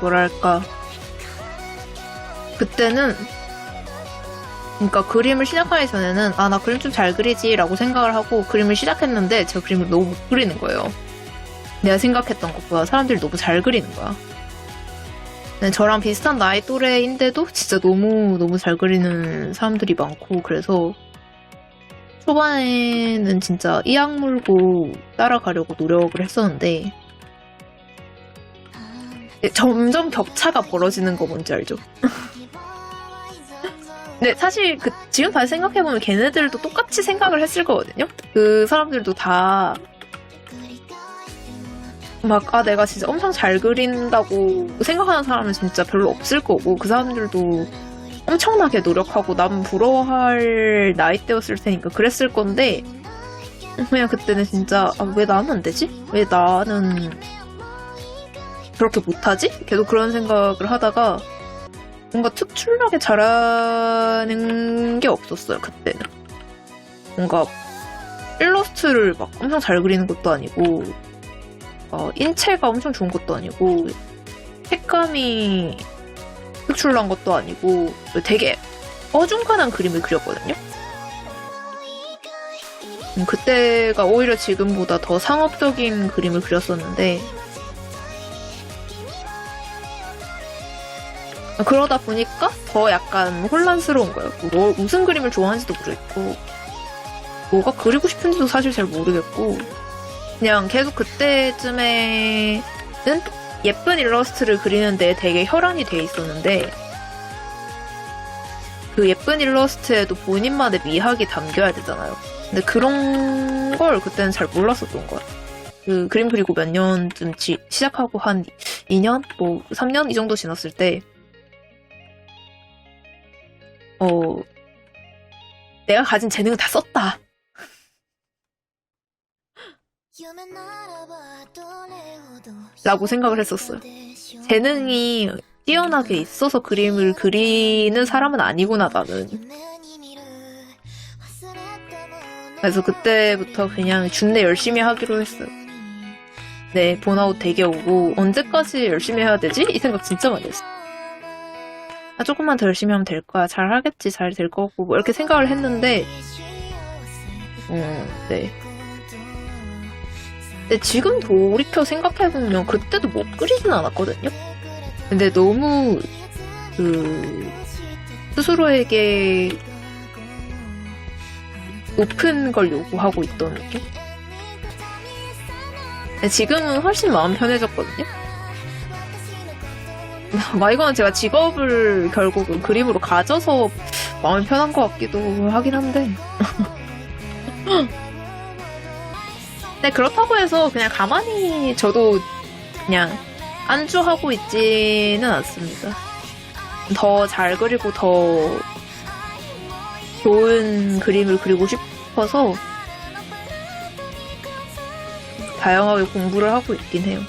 뭐랄까 그때는 그러니까 그림을 시작하기 전에는 아 나 그림 좀 잘 그리지라고 생각을 하고 그림을 시작했는데 제가 그림을 너무 못 그리는 거예요. 내가 생각했던 것보다 사람들이 너무 잘 그리는 거야. 네, 저랑 비슷한 나이 또래인데도 진짜 너무 너무 잘 그리는 사람들이 많고 그래서 초반에는 진짜 이악 물고 따라가려고 노력을 했었는데 네, 점점 격차가 벌어지는 거 뭔지 알죠? 네, 사실 그 지금 다시 생각해보면 걔네들도 똑같이 생각을 했을 거거든요. 그 사람들도 다 막, 아, 내가 진짜 엄청 잘 그린다고 생각하는 사람은 진짜 별로 없을 거고, 그 사람들도 엄청나게 노력하고 남 부러워할 나이대였을 테니까 그랬을 건데, 그냥 그때는 진짜, 아, 왜 나는 안 되지? 왜 나는 그렇게 못하지? 계속 그런 생각을 하다가, 뭔가 특출나게 잘하는 게 없었어요, 그때는. 뭔가, 일러스트를 막 엄청 잘 그리는 것도 아니고, 어, 인체가 엄청 좋은 것도 아니고 색감이 특출난 것도 아니고 되게 어중간한 그림을 그렸거든요. 음, 그때가 오히려 지금보다 더 상업적인 그림을 그렸었는데 그러다 보니까 더 약간 혼란스러운 거예요. 뭐, 무슨 그림을 좋아하는지도 모르겠고 뭐가 그리고 싶은지도 사실 잘 모르겠고 그냥 계속 그때쯤에는 예쁜 일러스트를 그리는데 되게 혈안이 돼 있었는데 그 예쁜 일러스트에도 본인만의 미학이 담겨야 되잖아요. 근데 그런 걸 그때는 잘 몰랐었던 것 같아요. 그 그림 그리고 몇 년쯤 지- 시작하고 한 2년? 뭐 3년? 이 정도 지났을 때 어, 내가 가진 재능을 다 썼다. 라고 생각을 했었어요. 재능이 뛰어나게 있어서 그림을 그리는 사람은 아니구나, 나는. 그래서 그때부터 그냥 준내 열심히 하기로 했어요. 네, 본아웃 되게 오고, 언제까지 열심히 해야 되지? 이 생각 진짜 많이 했어. 아, 조금만 더 열심히 하면 될 거야. 잘 하겠지, 잘 될 거고, 뭐 이렇게 생각을 했는데, 음, 네. 근데 지금 돌이켜 생각해보면 그때도 못 그리진 않았거든요? 근데 너무, 그, 스스로에게 높은 걸 요구하고 있던 느낌? 지금은 훨씬 마음 편해졌거든요? 막 이거는 제가 직업을 결국은 그림으로 가져서 마음이 편한 것 같기도 하긴 한데. 네, 그렇다고 해서 그냥 가만히 저도 그냥 안주하고 있지는 않습니다. 더 잘 그리고 더 좋은 그림을 그리고 싶어서 다양하게 공부를 하고 있긴 해요.